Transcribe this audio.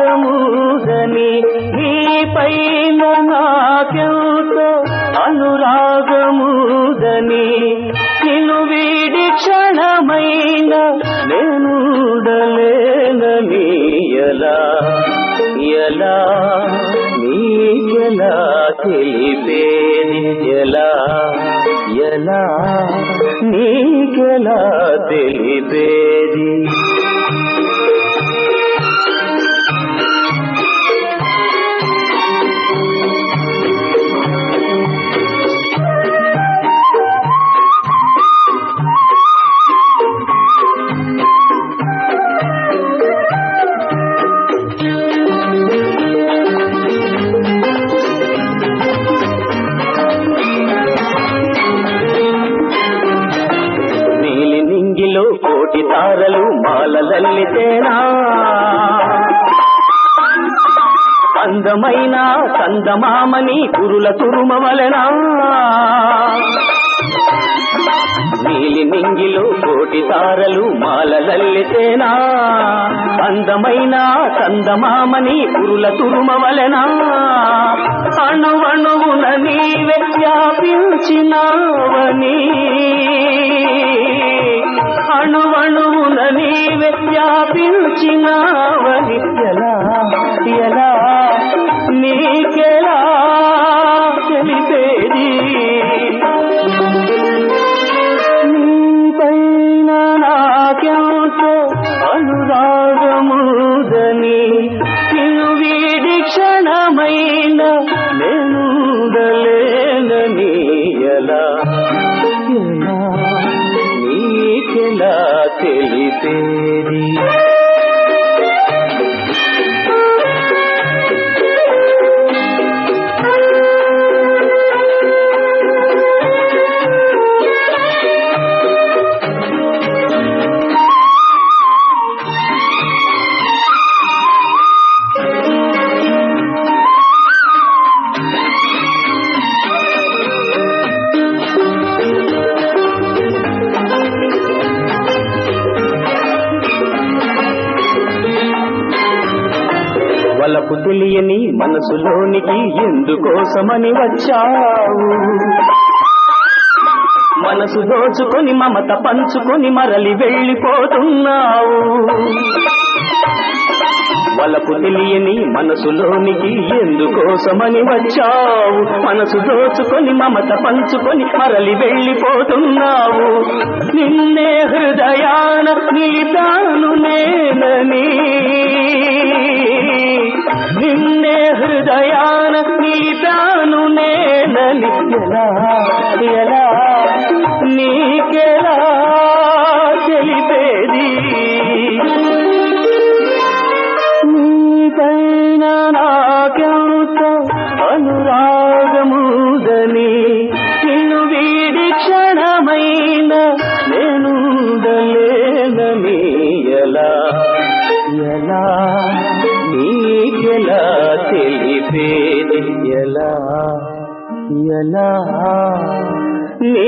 అనురాగమూగని నీపైన నాకెంత అనురాగమూగని నిన్ను వీడి క్షణమైన నేనుడలేనని ఎలా ఎలా నీకెలా తెలిపేది ఎలా ఎలా నీకెలా తెలిపేది? కోటి తారలు మాలలల్లితేనా అందమైన కందమామని కురుల తురుమవలెనా నీలి నింగిలో కోటి తారలు మాలలల్లితేనా అందమైన కందమామని కురుల తురుమవలెనా అణువణువున నీవే వ్యాపించినావని ఎలా ఎలా నీకెలా తెలిపేది? నీపైన నాకెంతో అనురాగముదని నిన్ను వీడి క్షణమైన నేనుండలేనని ఎలా ఎలా తెలిపేది. నాకు తెలియని మనసులోనికి ఎందుకోసమని వచ్చావు? మనసు దోచుకొని మమత పంచుకొని మరలి వెళ్ళిపోతున్నావు. వలపు తెలియని మనసులోనికి ఎందుకోసమని వచ్చావు? మనసు దోచుకొని మమత పంచుకొని మరలి వెళ్ళిపోతున్నావు. నిన్నే హృదయాన నిలిపాను ఎలా ఎలా నీకెలా తెలిపేది? నీపైన నాకెంత ఎలా నీ